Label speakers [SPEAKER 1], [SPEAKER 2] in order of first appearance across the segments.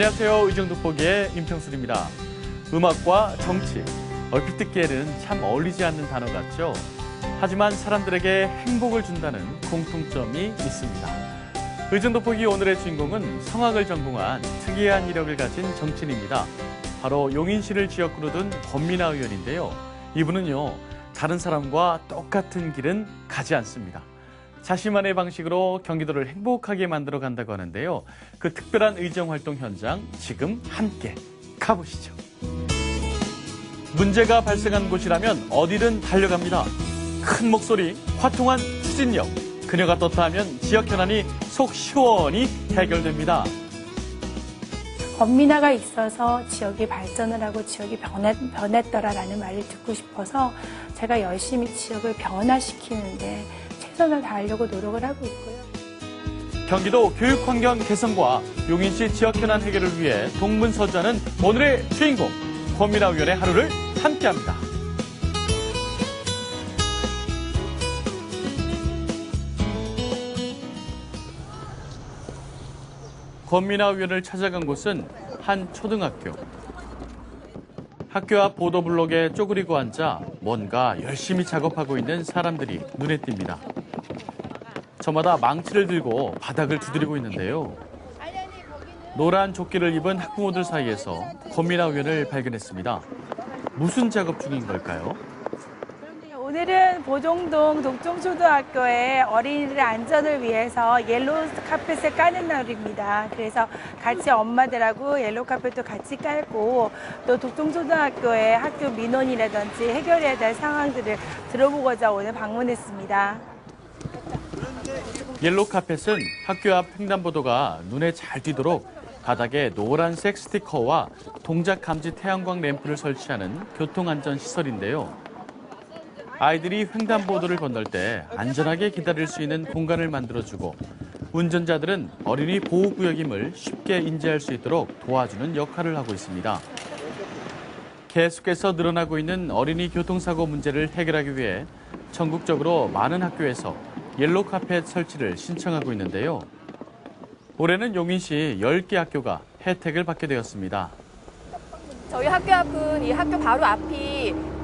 [SPEAKER 1] 안녕하세요. 의정돋보기의 임평순입니다. 음악과 정치, 얼핏 듣기에는 참 어울리지 않는 단어 같죠? 하지만 사람들에게 행복을 준다는 공통점이 있습니다. 의정돋보기 오늘의 주인공은 성악을 전공한 특이한 이력을 가진 정치인입니다. 바로 용인시를 지역구로 둔 권민아 의원인데요. 이분은요, 다른 사람과 똑같은 길은 가지 않습니다. 자신만의 방식으로 경기도를 행복하게 만들어 간다고 하는데요. 그 특별한 의정 활동 현장 지금 함께 가보시죠. 문제가 발생한 곳이라면 어디든 달려갑니다. 큰 목소리, 화통한 추진력. 그녀가 떴다 하면 지역 현안이 속 시원히 해결됩니다.
[SPEAKER 2] 권민아가 있어서 지역이 발전을 하고 지역이 변했, 변했더라라는 말을 듣고 싶어서 제가 열심히 지역을 변화시키는데 최선을 다하려고 노력을 하고 있고요.
[SPEAKER 1] 경기도 교육 환경 개선과 용인시 지역 현안 해결을 위해 동문서주하는 오늘의 주인공 권민아 의원의 하루를 함께합니다. 권민아 의원을 찾아간 곳은 한 초등학교. 학교 앞 보도블록에 쪼그리고 앉아 뭔가 열심히 작업하고 있는 사람들이 눈에 띕니다. 저마다 망치를 들고 바닥을 두드리고 있는데요. 노란 조끼를 입은 학부모들 사이에서 권민아 의원을 발견했습니다. 무슨 작업 중인 걸까요?
[SPEAKER 2] 오늘은 보종동 독종초등학교의 어린이들 안전을 위해서 옐로우 카펫을 까는 날입니다. 그래서 같이 엄마들하고 옐로우 카펫도 같이 깔고 또 독종초등학교의 학교 민원이라든지 해결해야 될 상황들을 들어보고자 오늘 방문했습니다.
[SPEAKER 1] 옐로 카펫은 학교 앞 횡단보도가 눈에 잘 띄도록 바닥에 노란색 스티커와 동작 감지 태양광 램프를 설치하는 교통안전 시설인데요. 아이들이 횡단보도를 건널 때 안전하게 기다릴 수 있는 공간을 만들어주고 운전자들은 어린이 보호구역임을 쉽게 인지할 수 있도록 도와주는 역할을 하고 있습니다. 계속해서 늘어나고 있는 어린이 교통사고 문제를 해결하기 위해 전국적으로 많은 학교에서 옐로 카펫 설치를 신청하고 있는데요. 올해는 용인시 10개 학교가 혜택을 받게 되었습니다.
[SPEAKER 3] 저희 학교 앞은 이 학교 바로 앞이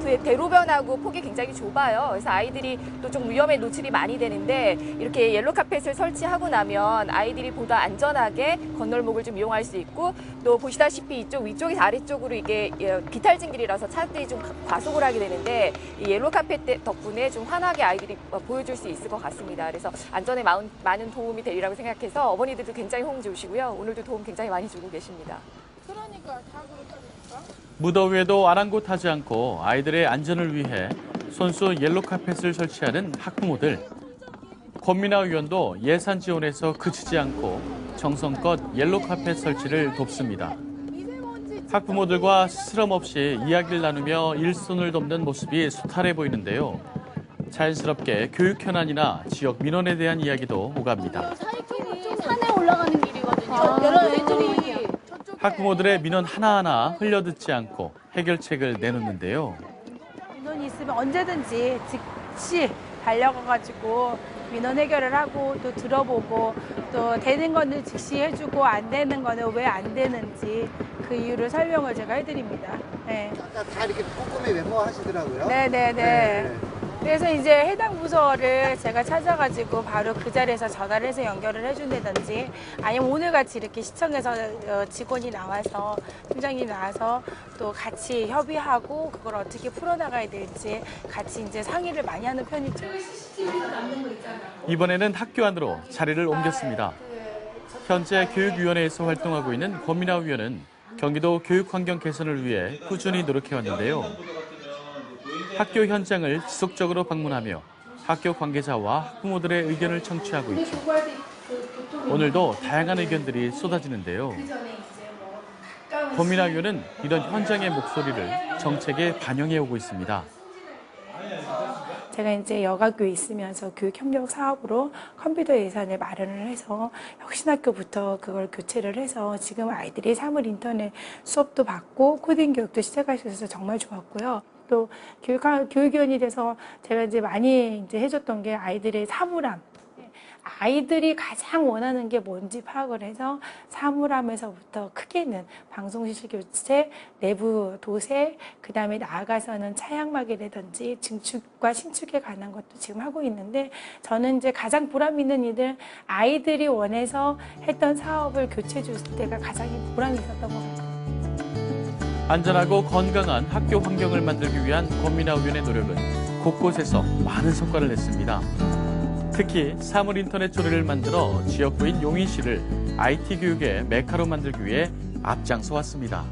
[SPEAKER 3] 대- 대로변하고 폭이 굉장히 좁아요. 그래서 아이들이 또 좀 위험에 노출이 많이 되는데 이렇게 옐로 카펫을 설치하고 나면 아이들이 보다 안전하게 건널목을 좀 이용할 수 있고 또 보시다시피 이쪽 위쪽에서 아래쪽으로 이게 예, 비탈진 길이라서 차들이 좀 과속을 하게 되는데 이 옐로 카펫 때- 덕분에 좀 환하게 아이들이 어, 보여줄 수 있을 것 같습니다. 그래서 안전에 마은- 많은 도움이 되리라고 생각해서 어머니들도 굉장히 호응 좋으시고요. 오늘도 도움 굉장히 많이 주고 계십니다.
[SPEAKER 1] 무더위에도 아랑곳하지 않고 아이들의 안전을 위해 손수 옐로 카펫을 설치하는 학부모들. 권민아 의원도 예산 지원에서 그치지 않고 정성껏 옐로 카펫 설치를 돕습니다. 학부모들과 스스럼 없이 이야기를 나누며 일손을 돕는 모습이 소탈해 보이는데요. 자연스럽게 교육 현안이나 지역 민원에 대한 이야기도 오갑니다.
[SPEAKER 4] 산에 올라가는 길이거든요.
[SPEAKER 1] 학부모들의 민원 하나하나 흘려듣지 않고 해결책을 내놓는데요.
[SPEAKER 2] 민원이 있으면 언제든지 즉시 달려가가지고 민원 해결을 하고 또 들어보고 또 되는 거는 즉시 해주고 안 되는 거는 왜 안 되는지 그 이유를 설명을 제가 해드립니다. 네.
[SPEAKER 5] 아까 다 이렇게 꼼꼼히 메모하시더라고요.
[SPEAKER 2] 네네네. 그래서 이제 해당 부서를 제가 찾아가지고 바로 그 자리에서 전화를 해서 연결을 해준다든지 아니면 오늘같이 이렇게 시청에서 어, 직원이 나와서 팀장님이 나와서 또 같이 협의하고 그걸 어떻게 풀어나가야 될지 같이 이제 상의를 많이 하는 편이죠.
[SPEAKER 1] 이번에는 학교 안으로 자리를 옮겼습니다. 현재 교육위원회에서 활동하고 있는 권민아 위원은 경기도 교육 환경 개선을 위해 꾸준히 노력해왔는데요. 학교 현장을 지속적으로 방문하며 학교 관계자와 학부모들의 의견을 청취하고 있죠. 오늘도 다양한 의견들이 쏟아지는데요. 위원은 이런 현장의 목소리를 정책에 반영해 오고 있습니다.
[SPEAKER 2] 제가 이제 여가교에 있으면서 교육 협력 사업으로 컴퓨터 예산을 마련을 해서 혁신학교부터 그걸 교체를 해서 지금 아이들이 사물 인터넷 수업도 받고 코딩 교육도 시작할 수 있어서 정말 좋았고요. 또 교육, 교육위원이 돼서 제가 이제 많이 이제 해줬던 게 아이들의 사물함. 아이들이 가장 원하는 게 뭔지 파악을 해서 사물함에서부터 크게는 방송실 교체, 내부 도색, 그 다음에 나아가서는 차양막이라든지 증축과 신축에 관한 것도 지금 하고 있는데 저는 이제 가장 보람 있는 일은 아이들이 원해서 했던 사업을 교체해 줄 때가 가장 보람이 있었던 것 같아요.
[SPEAKER 1] 안전하고 건강한 학교 환경을 만들기 위한 권민아 의원의 노력은 곳곳에서 많은 성과를 냈습니다. 특히 사물 인터넷 조례를 만들어 지역구인 용인시를 IT 교육의 메카로 만들기 위해 앞장서 왔습니다.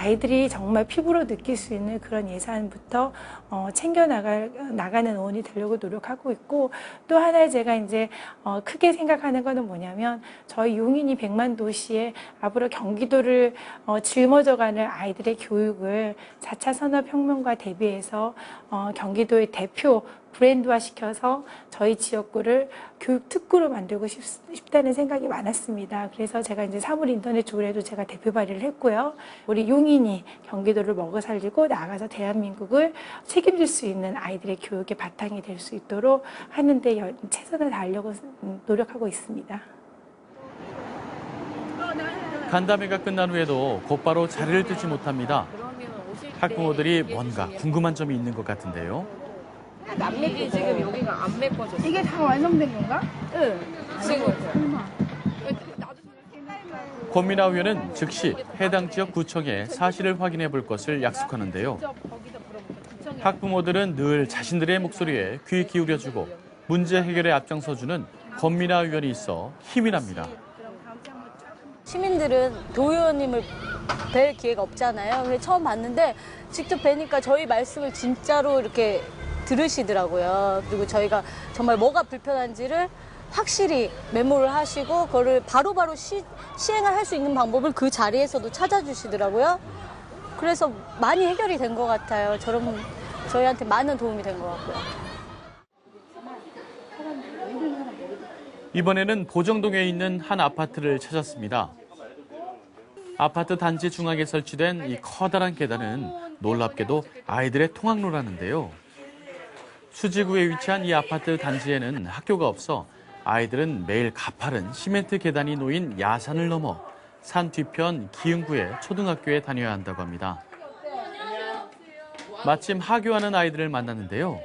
[SPEAKER 2] 아이들이 정말 피부로 느낄 수 있는 그런 예산부터 어, 챙겨 나가, 나가는 원이 되려고 노력하고 있고 또 하나 제가 이제 어, 크게 생각하는 거는 뭐냐면 저희 용인이 100만 도시에 앞으로 경기도를 어, 짊어져가는 아이들의 교육을 4차 산업혁명과 대비해서 어, 경기도의 대표 브랜드화 시켜서 저희 지역구를 교육 특구로 만들고 싶, 싶다는 생각이 많았습니다. 그래서 제가 이제 사물 인터넷 조례도 제가 대표 발의를 했고요. 우리 용인이 경기도를 먹어 살리고 나가서 대한민국을 책임질 수 있는 아이들의 교육의 바탕이 될 수 있도록 하는데 여- 최선을 다하려고 음, 노력하고 있습니다.
[SPEAKER 1] 간담회가 끝난 후에도 곧바로 자리를 뜨지 못합니다. 학부모들이 뭔가 궁금한 점이 있는 것 같은데요.
[SPEAKER 3] 이게 지금 여기가 안 메꿔져.
[SPEAKER 4] 이게 다 완성된 건가?
[SPEAKER 3] 지금
[SPEAKER 1] 권민아 의원은 즉시 해당 지역 구청에 사실을 확인해 볼 것을 약속하는데요. 학부모들은 늘 자신들의 목소리에 귀 기울여주고 문제 해결에 앞장서주는 권민아 의원이 있어 힘이 납니다.
[SPEAKER 6] 시민들은 도 의원님을 뵐 기회가 없잖아요. 처음 봤는데 직접 뵈니까 저희 말씀을 진짜로 이렇게 들으시더라고요. 그리고 저희가 정말 뭐가 불편한지를 확실히 메모를 하시고 그거를 바로바로 시, 시행을 할 수 있는 방법을 그 자리에서도 찾아주시더라고요. 그래서 많이 해결이 된 것 같아요. 저런 저희한테 많은 도움이 된 것 같고요.
[SPEAKER 1] 이번에는 보정동에 있는 한 아파트를 찾았습니다. 아파트 단지 중앙에 설치된 이 커다란 계단은 놀랍게도 아이들의 통학로라는데요. 수지구에 위치한 이 아파트 단지에는 학교가 없어 아이들은 매일 가파른 시멘트 계단이 놓인 야산을 넘어 산 뒤편 기흥구의 초등학교에 다녀야 한다고 합니다. 마침 하교하는 아이들을 만났는데요.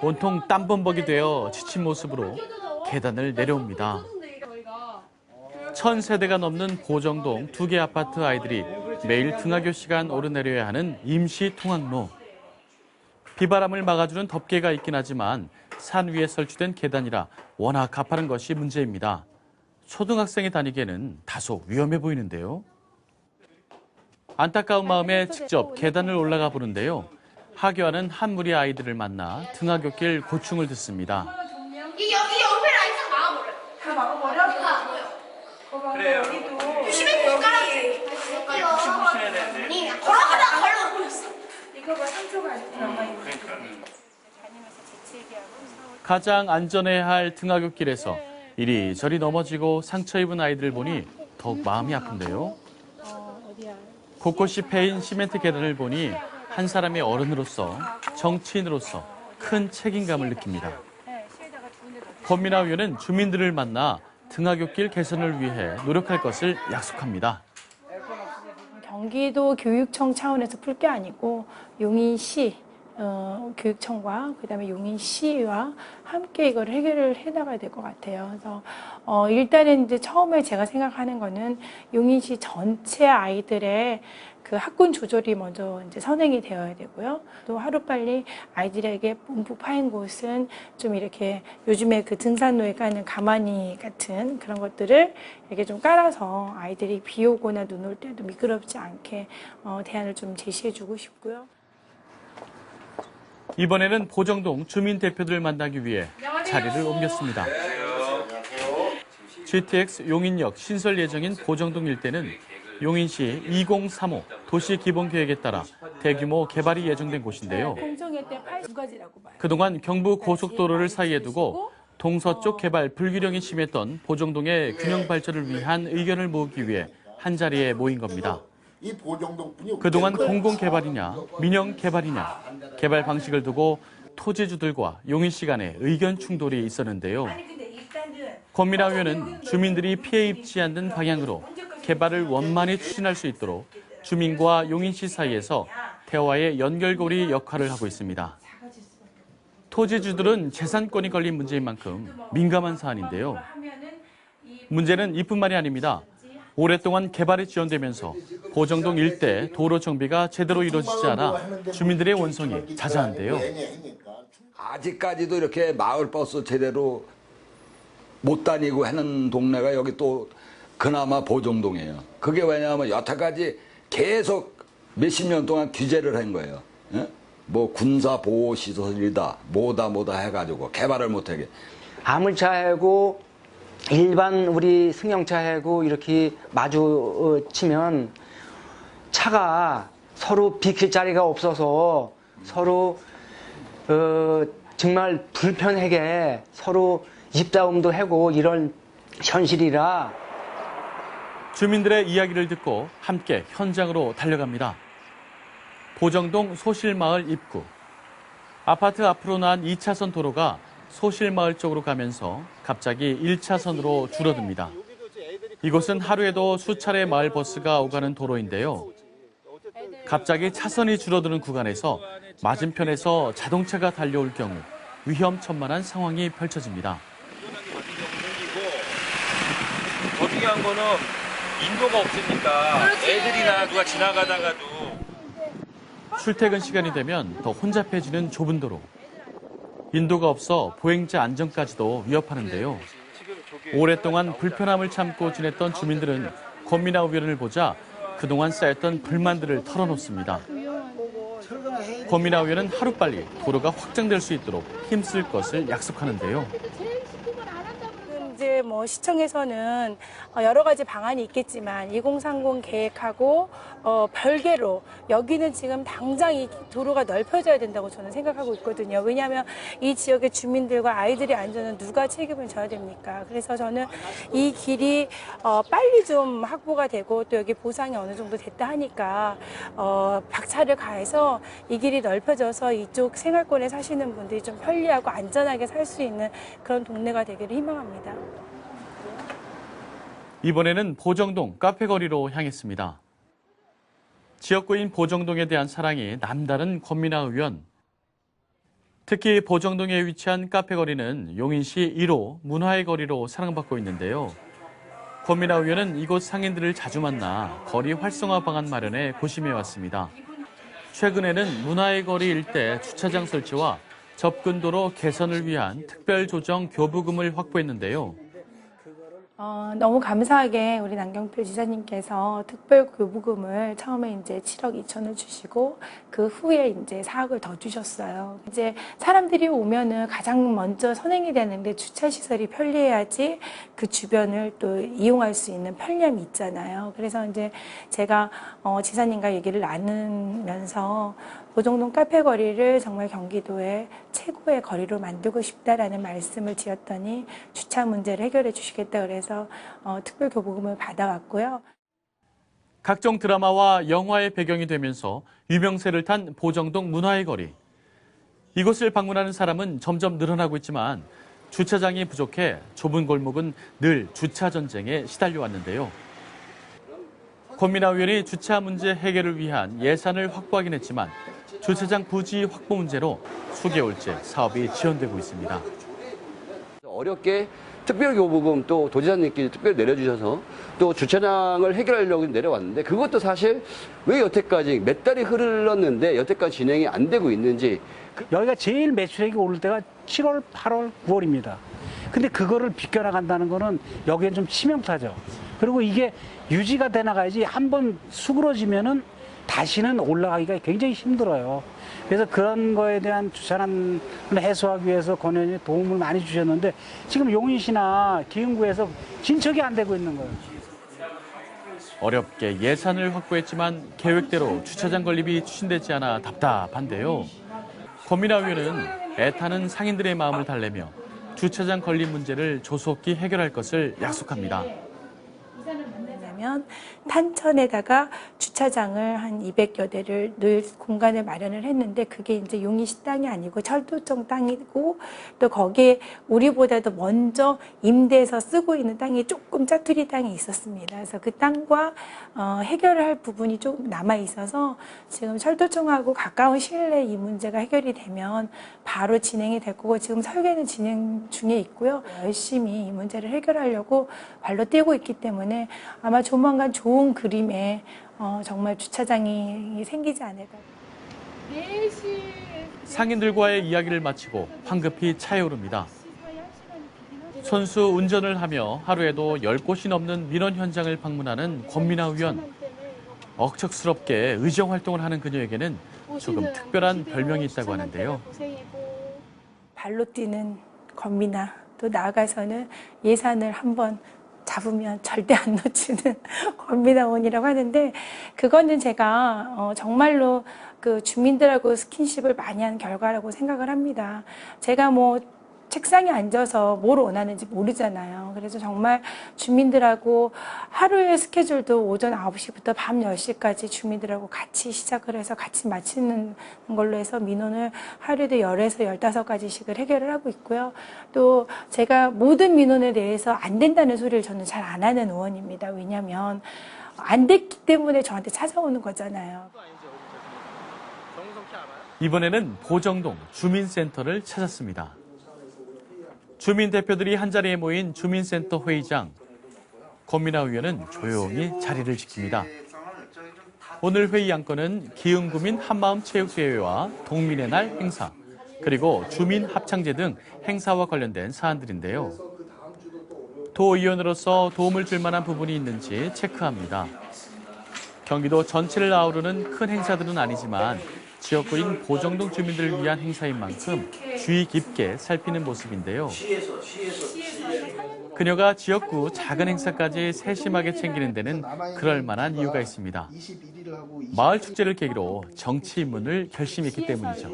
[SPEAKER 1] 온통 땀범벅이 되어 지친 모습으로 계단을 내려옵니다. 천 세대가 넘는 보정동 두 개 아파트 아이들이 매일 등하교 시간 오르내려야 하는 임시 통학로. 비바람을 막아주는 덮개가 있긴 하지만 산 위에 설치된 계단이라 워낙 가파른 것이 문제입니다. 초등학생이 다니기에는 다소 위험해 보이는데요. 안타까운 마음에 직접 계단을 올라가 보는데요. 하교하는 한 무리 아이들을 만나 등하교길 고충을 듣습니다.
[SPEAKER 7] 이 여기 옆에 라이트 막아버려. 다 막아버려? 그래요. 못 깔아주세요. 아니, 걸어가다 걸러버렸어.
[SPEAKER 1] 가장 안전해야 할 등하굣길에서 이리저리 넘어지고 상처 입은 아이들을 보니 더욱 마음이 아픈데요. 곳곳이 패인 시멘트 계단을 보니 한 사람의 어른으로서 정치인으로서 큰 책임감을 느낍니다. 권민아 의원은 주민들을 만나 등하굣길 개선을 위해 노력할 것을 약속합니다.
[SPEAKER 2] 경기도 교육청 차원에서 풀 게 아니고 용인시 어, 교육청과 그다음에 용인시와 함께 이걸 해결을 해나가야 될 것 같아요. 그래서 어, 일단은 이제 처음에 제가 생각하는 거는 용인시 전체 아이들의 그 학군 조절이 먼저 이제 선행이 되어야 되고요. 또 하루빨리 아이들에게 본부 파인 곳은 좀 이렇게 요즘에 그 등산로에 까는 가마니 같은 그런 것들을 이렇게 좀 깔아서 아이들이 비 오거나 눈 올 때도 미끄럽지 않게 어, 대안을 좀 제시해 주고 싶고요.
[SPEAKER 1] 이번에는 보정동 주민 대표들을 만나기 위해 자리를 옮겼습니다. GTX 용인역 신설 예정인 보정동 일대는 용인시 2035 도시 기본 계획에 따라 대규모 개발이 예정된 곳인데요. 그동안 경부 고속도로를 사이에 두고 동서쪽 개발 불균형이 심했던 보정동의 균형 발전을 위한 의견을 모으기 위해 한 자리에 모인 겁니다. 그동안 공공 개발이냐, 민영 개발이냐, 개발 방식을 두고 토지주들과 용인시 간에 의견 충돌이 있었는데요. 권민아 의원은 주민들이 피해 입지 않는 방향으로 개발을 원만히 추진할 수 있도록 주민과 용인시 사이에서 대화의 연결고리 역할을 하고 있습니다. 토지주들은 재산권이 걸린 문제인 만큼 민감한 사안인데요. 문제는 이뿐만이 아닙니다. 오랫동안 개발이 지연되면서 보정동 일대 도로 정비가 제대로 이루어지지 않아 주민들의 원성이 자자한데요.
[SPEAKER 8] 아직까지도 이렇게 마을버스 제대로 못 다니고 하는 동네가 여기 또 그나마 보정동이에요. 그게 왜냐하면 여태까지 계속 몇십 년 동안 규제를 한 거예요. 예? 뭐 군사 보호 시설이다, 뭐다 뭐다 해가지고 개발을 못하게.
[SPEAKER 9] 아물차하고 일반 우리 승용차하고 이렇게 마주치면 차가 서로 비킬 자리가 없어서 서로 어, 정말 불편하게 서로 입다움도 하고 이런 현실이라
[SPEAKER 1] 주민들의 이야기를 듣고 함께 현장으로 달려갑니다. 보정동 소실마을 입구. 아파트 앞으로 난 2차선 도로가 소실마을 쪽으로 가면서 갑자기 1차선으로 줄어듭니다. 이곳은 하루에도 수차례 마을 버스가 오가는 도로인데요. 갑자기 차선이 줄어드는 구간에서 맞은편에서 자동차가 달려올 경우 위험천만한 상황이 펼쳐집니다.
[SPEAKER 10] 더 중요한 거는 인도가 없으니까 애들이나 누가 지나가다가도
[SPEAKER 1] 출퇴근 시간이 되면 더 혼잡해지는 좁은 도로. 인도가 없어 보행자 안전까지도 위협하는데요. 오랫동안 불편함을 참고 지냈던 주민들은 권민아 의원을 보자 그동안 쌓였던 불만들을 털어놓습니다. 권민아 의원은 하루빨리 도로가 확장될 수 있도록 힘쓸 것을 약속하는데요.
[SPEAKER 2] 뭐 시청에서는 어, 여러 가지 방안이 있겠지만 2030 계획하고 어, 별개로 여기는 지금 당장 이 도로가 넓혀져야 된다고 저는 생각하고 있거든요. 왜냐하면 이 지역의 주민들과 아이들의 안전은 누가 책임을 져야 됩니까? 그래서 저는 이 길이 어, 빨리 좀 확보가 되고 또 여기 보상이 어느 정도 됐다 하니까 어, 박차를 가해서 이 길이 넓혀져서 이쪽 생활권에 사시는 분들이 좀 편리하고 안전하게 살 수 있는 그런 동네가 되기를 희망합니다.
[SPEAKER 1] 이번에는 보정동 카페거리로 향했습니다. 지역구인 보정동에 대한 사랑이 남다른 권민아 의원. 특히 보정동에 위치한 카페거리는 용인시 1호 문화의 거리로 사랑받고 있는데요. 권민아 의원은 이곳 상인들을 자주 만나 거리 활성화 방안 마련에 고심해 왔습니다. 최근에는 문화의 거리 일대 주차장 설치와 접근도로 개선을 위한 특별 조정 교부금을 확보했는데요.
[SPEAKER 2] 어, 너무 감사하게 우리 남경필 지사님께서 특별 교부금을 처음에 이제 7억 2천을 주시고 그 후에 이제 4억을 더 주셨어요. 이제 사람들이 오면은 가장 먼저 선행이 되는데 주차 시설이 편리해야지 그 주변을 또 이용할 수 있는 편리함이 있잖아요. 그래서 이제 제가 어, 지사님과 얘기를 나누면서 보정동 카페 거리를 정말 경기도의 최고의 거리로 만들고 싶다라는 말씀을 드렸더니 주차 문제를 해결해 주시겠다 그래서 어, 특별 교부금을 받아왔고요.
[SPEAKER 1] 각종 드라마와 영화의 배경이 되면서 유명세를 탄 보정동 문화의 거리. 이곳을 방문하는 사람은 점점 늘어나고 있지만 주차장이 부족해 좁은 골목은 늘 주차 전쟁에 시달려 왔는데요. 권민아 의원이 주차 문제 해결을 위한 예산을 확보하긴 했지만 주차장 부지 확보 문제로 수개월째 사업이 지연되고 있습니다.
[SPEAKER 11] 어렵게 특별교부금 또 도지사님끼리 특별 내려주셔서 또 주차장을 해결하려고 내려왔는데 그것도 사실 왜 여태까지 몇 달이 흘렀는데 여태까지 진행이 안 되고 있는지
[SPEAKER 12] 여기가 제일 매출액이 오를 때가 7월, 8월, 9월입니다. 근데 그거를 비껴나간다는 거는 여기엔 좀 치명타죠. 그리고 이게 유지가 돼 나가야지 한 번 수그러지면은 다시는 올라가기가 굉장히 힘들어요. 그래서 그런 거에 대한 주차난을 해소하기 위해서 권 의원이 도움을 많이 주셨는데 지금 용인시나 기흥구에서 진척이 안 되고 있는 거예요.
[SPEAKER 1] 어렵게 예산을 확보했지만 계획대로 주차장 건립이 추진되지 않아 답답한데요. 권민아 의원은 애타는 상인들의 마음을 달래며 주차장 건립 문제를 조속히 해결할 것을 약속합니다.
[SPEAKER 2] 되면 탄천에다가 주차장을 한 200여 대를 넣을 공간을 마련을 했는데 그게 이제 용인시 땅이 아니고 철도청 땅이고 또 거기에 우리보다도 먼저 임대해서 쓰고 있는 땅이 조금 짜투리 땅이 있었습니다. 그래서 그 땅과 어, 해결을 할 부분이 좀 남아 있어서 지금 철도청하고 가까운 시일 내에 이 문제가 해결이 되면 바로 진행이 될 거고 지금 설계는 진행 중에 있고요. 열심히 이 문제를 해결하려고 발로 뛰고 있기 때문에 아마 조만간 좋은 그림에 어, 정말 주차장이 생기지 않을까.
[SPEAKER 1] 상인들과의 이야기를 마치고 황급히 차에 오릅니다. 손수 운전을 하며 하루에도 10곳이 넘는 민원 현장을 방문하는 권민아 의원. 억척스럽게 의정 활동을 하는 그녀에게는 조금 특별한 별명이 있다고 하는데요.
[SPEAKER 2] 발로 뛰는 권미나 또 나아가서는 예산을 한번 잡으면 절대 안 놓치는 권미나원이라고 하는데 그거는 제가 어, 정말로 그 주민들하고 스킨십을 많이 한 결과라고 생각을 합니다. 제가 뭐 책상에 앉아서 뭘 원하는지 모르잖아요. 그래서 정말 주민들하고 하루의 스케줄도 오전 9시부터 밤 10시까지 주민들하고 같이 시작을 해서 같이 마치는 걸로 해서 민원을 하루에도 10에서 15가지씩을 해결을 하고 있고요. 또 제가 모든 민원에 대해서 안 된다는 소리를 저는 잘 안 하는 의원입니다. 왜냐하면 안 됐기 때문에 저한테 찾아오는 거잖아요.
[SPEAKER 1] 이번에는 보정동 주민센터를 찾았습니다. 주민 대표들이 한자리에 모인 주민센터 회의장. 권민아 의원은 조용히 자리를 지킵니다. 오늘 회의 안건은 기흥구민 한마음 체육대회와 동민의 날 행사, 그리고 주민 합창제 등 행사와 관련된 사안들인데요. 도의원으로서 도움을 줄 만한 부분이 있는지 체크합니다. 경기도 전체를 아우르는 큰 행사들은 아니지만 지역구인 보정동 주민들을 위한 행사인 만큼 주의 깊게 살피는 모습인데요. 그녀가 지역구 작은 행사까지 세심하게 챙기는 데는 그럴 만한 이유가 있습니다. 마을 축제를 계기로 정치 입문을 결심했기 때문이죠.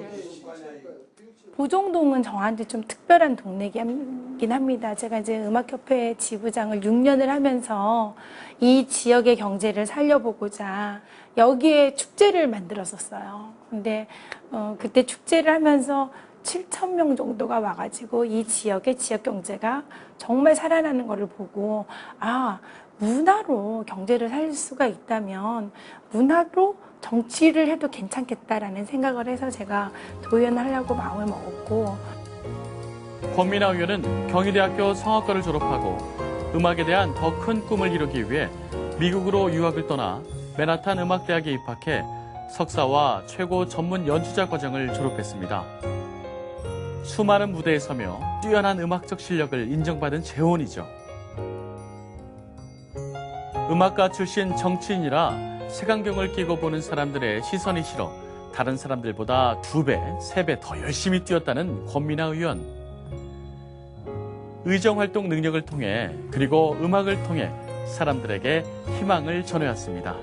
[SPEAKER 2] 보정동은 저한테 좀 특별한 동네긴 합니다. 제가 이제 음악협회 지부장을 6년을 하면서 이 지역의 경제를 살려보고자 여기에 축제를 만들었었어요. 근데 어, 그때 축제를 하면서 7천 명 정도가 와가지고 이 지역의 지역 경제가 정말 살아나는 것을 보고 아 문화로 경제를 살릴 수가 있다면 문화로 정치를 해도 괜찮겠다라는 생각을 해서 제가 도의원하려고 마음을 먹었고.
[SPEAKER 1] 권민아 의원은 경희대학교 성악과를 졸업하고 음악에 대한 더 큰 꿈을 이루기 위해 미국으로 유학을 떠나 맨하탄 음악대학에 입학해 석사와 최고 전문 연주자 과정을 졸업했습니다. 수많은 무대에 서며 뛰어난 음악적 실력을 인정받은 재혼이죠. 음악가 출신 정치인이라 색안경을 끼고 보는 사람들의 시선이 싫어 다른 사람들보다 두 배, 세 배 더 열심히 뛰었다는 권민아 의원. 의정 활동 능력을 통해 그리고 음악을 통해 사람들에게 희망을 전해왔습니다.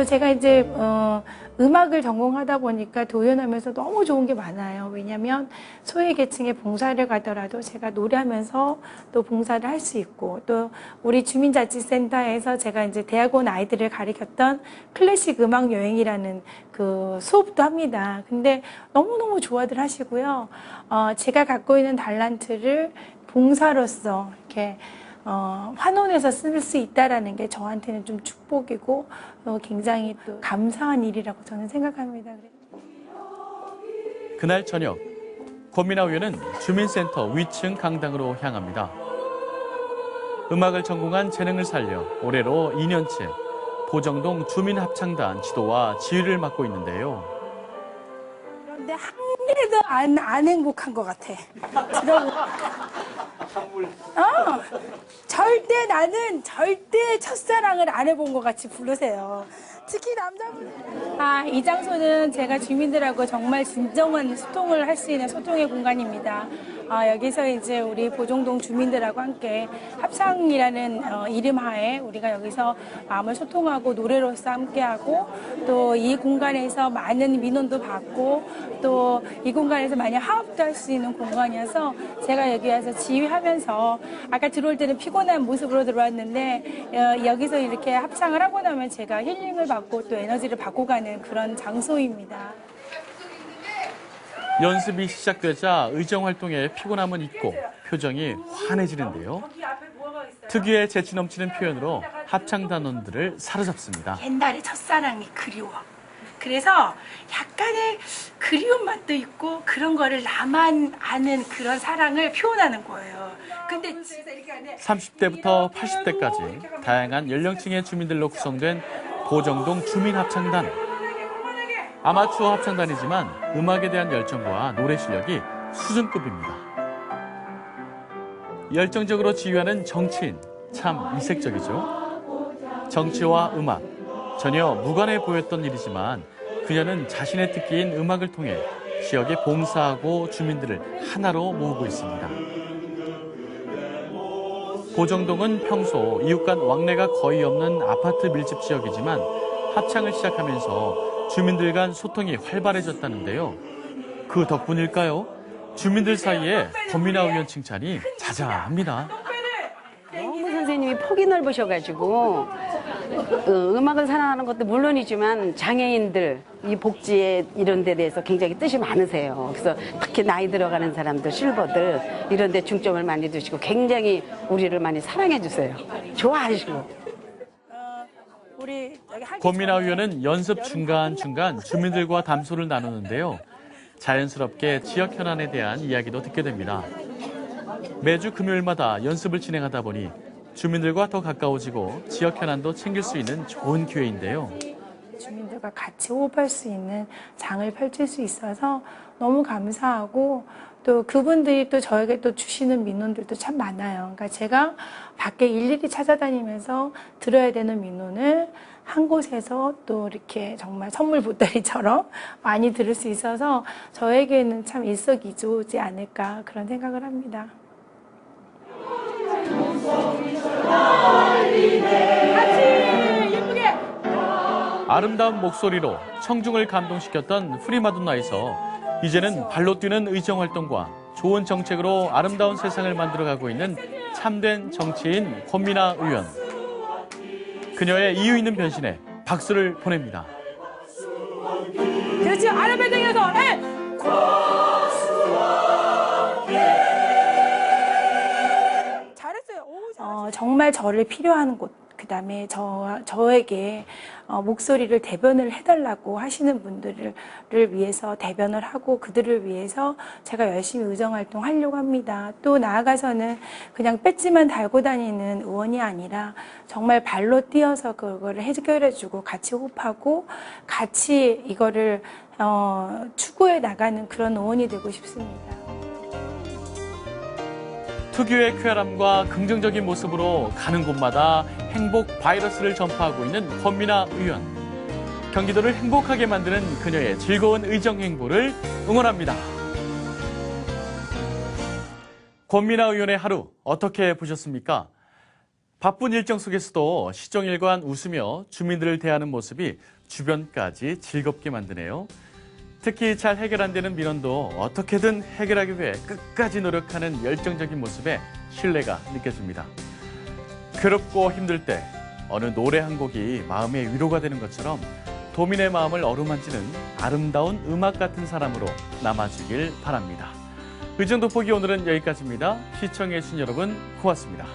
[SPEAKER 2] 또 제가 이제 어, 음악을 전공하다 보니까 도연하면서 너무 좋은 게 많아요. 왜냐하면 소외 계층의 봉사를 가더라도 제가 노래하면서 또 봉사를 할 수 있고 또 우리 주민자치센터에서 제가 이제 대학원 아이들을 가르쳤던 클래식 음악 여행이라는 그 수업도 합니다. 근데 너무너무 좋아들 하시고요. 어, 제가 갖고 있는 달란트를 봉사로서 이렇게 어, 환원해서 쓸 수 있다라는 게 저한테는 좀 축복이고 어, 굉장히 또 감사한 일이라고 저는 생각합니다.
[SPEAKER 1] 그날 저녁 권민아 의원은 주민센터 위층 강당으로 향합니다. 음악을 전공한 재능을 살려 올해로 2년째 보정동 주민합창단 지도와 지휘를 맡고 있는데요.
[SPEAKER 2] 그런데 한 개도 안, 안 행복한 것 같아. 나는 절대 첫사랑을 안 해본 것 같이 부르세요. 특히 남자분. 아, 이 장소는 제가 주민들하고 정말 진정한 소통을 할 수 있는 소통의 공간입니다. 아, 여기서 이제 우리 보정동 주민들하고 함께 합창이라는 어, 이름 하에 우리가 여기서 마음을 소통하고 노래로서 함께하고 또 이 공간에서 많은 민원도 받고 또 이 공간에서 많이 화합도 할 수 있는 공간이어서 제가 여기 와서 지휘하면서 아까 들어올 때는 피곤한 모습으로 들어왔는데 어, 여기서 이렇게 합창을 하고 나면 제가 힐링을 받고 또 에너지를 받고 가는 그런 장소입니다.
[SPEAKER 1] 연습이 시작되자 의정 활동에 피곤함은 잊고 표정이 환해지는데요. 특유의 재치 넘치는 표현으로 합창 단원들을 사로잡습니다.
[SPEAKER 2] 옛날의 첫사랑이 그리워. 그래서 약간의 그리운 맛도 있고 그런 거를 나만 아는 그런 사랑을 표현하는 거예요. 근데
[SPEAKER 1] 30대부터 80대까지 다양한 연령층의 주민들로 구성된 보정동 주민합창단. 아마추어 합창단이지만 음악에 대한 열정과 노래 실력이 수준급입니다. 열정적으로 지휘하는 정치인, 참 이색적이죠. 정치와 음악, 전혀 무관해 보였던 일이지만 그녀는 자신의 특기인 음악을 통해 지역에 봉사하고 주민들을 하나로 모으고 있습니다. 보정동은 평소 이웃 간 왕래가 거의 없는 아파트 밀집 지역이지만 합창을 시작하면서 주민들 간 소통이 활발해졌다는데요. 그 덕분일까요? 주민들 사이에 범민아 의원 칭찬이 자자합니다.
[SPEAKER 13] 너무 선생님이 폭이 넓으셔가지고 어, 음악을 사랑하는 것도 물론이지만 장애인들 이 복지에 이런 데 대해서 굉장히 뜻이 많으세요. 그래서 특히 나이 들어가는 사람들 실버들 이런 데 중점을 많이 두시고 굉장히 우리를 많이 사랑해 주세요. 좋아하시고.
[SPEAKER 2] 우리
[SPEAKER 1] 권민아 의원은 연습 중간중간 주민들과 담소를 나누는데요. 자연스럽게 지역 현안에 대한 이야기도 듣게 됩니다. 매주 금요일마다 연습을 진행하다 보니 주민들과 더 가까워지고 지역 현안도 챙길 수 있는 좋은 기회인데요.
[SPEAKER 2] 주민들과 같이 호흡할 수 있는 장을 펼칠 수 있어서 너무 감사하고 또 그분들이 또 저에게 또 주시는 민원들도 참 많아요. 그러니까 제가 밖에 일일이 찾아다니면서 들어야 되는 민원을 한 곳에서 또 이렇게 정말 선물 보따리처럼 많이 들을 수 있어서 저에게는 참 일석이조지 않을까 그런 생각을 합니다. 같이
[SPEAKER 1] 아름다운 목소리로 청중을 감동시켰던 프리마돈나에서 이제는 발로 뛰는 의정 활동과 좋은 정책으로 아름다운 세상을 만들어가고 있는 참된 정치인 권민아 의원. 그녀의 이유 있는 변신에 박수를 보냅니다.
[SPEAKER 2] 그렇지 아르베등에서 에 잘했어요. 어, 정말 저를 필요한 곳, 그 다음에 저, 저에게 어, 목소리를 대변을 해달라고 하시는 분들을 위해서 대변을 하고 그들을 위해서 제가 열심히 의정활동 하려고 합니다. 또 나아가서는 그냥 배지만 달고 다니는 의원이 아니라 정말 발로 뛰어서 그거를 해결해주고 같이 호흡하고 같이 이거를 어, 추구해 나가는 그런 의원이 되고 싶습니다.
[SPEAKER 1] 특유의 쾌활함과 긍정적인 모습으로 가는 곳마다 행복 바이러스를 전파하고 있는 권민아 의원. 경기도를 행복하게 만드는 그녀의 즐거운 의정 행보를 응원합니다. 권민아 의원의 하루 어떻게 보셨습니까? 바쁜 일정 속에서도 시정일관 웃으며 주민들을 대하는 모습이 주변까지 즐겁게 만드네요. 특히 잘 해결 안 되는 민원도 어떻게든 해결하기 위해 끝까지 노력하는 열정적인 모습에 신뢰가 느껴집니다. 괴롭고 힘들 때 어느 노래 한 곡이 마음의 위로가 되는 것처럼 도민의 마음을 어루만지는 아름다운 음악 같은 사람으로 남아주길 바랍니다. 의정도포기 오늘은 여기까지입니다. 시청해주신 여러분 고맙습니다.